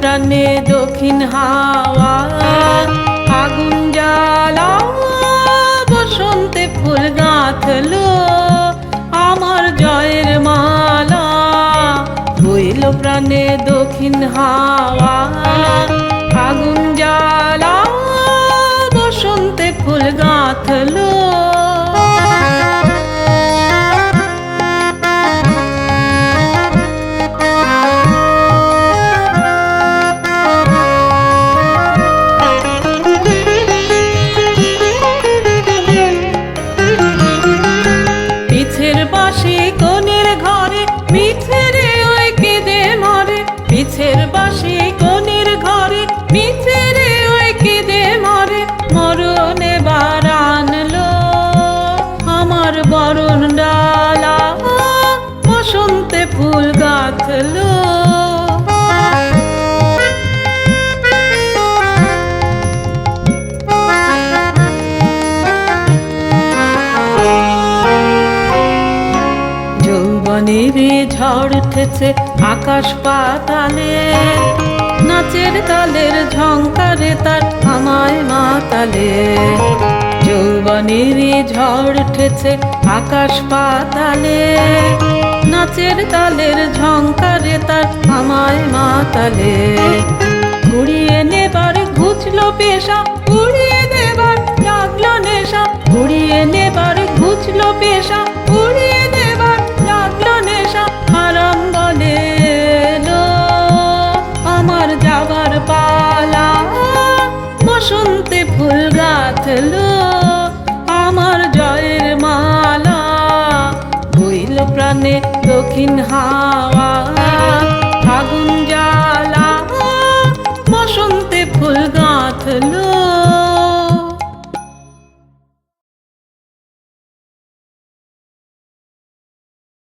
প্রাণে দক্ষিণ হাওয়া, আগুন জ্বালা বসন্তে ফুল গাঁথলো, আমার জয়ের মালা। বইল প্রাণে দক্ষিণ হাওয়া, আগুন জ্বালা বসন্তে ফুল গাঁথলো যৌবনের ঝড় উঠেছে আকাশ পাতালে। নাচের তালের ঝঙ্কারে তার আমায় মাতালে। যৌবনের ঝড় উঠেছে আকাশ পাতালে। নাচের তালের ঝঙ্কারে তার আমায় মাতালে। ঘুরিয়ে নেবার ঘুচলো পেশা দক্ষিণ হাওয়া আগুন জ্বালা বসন্তে ফুল গাঁথলো।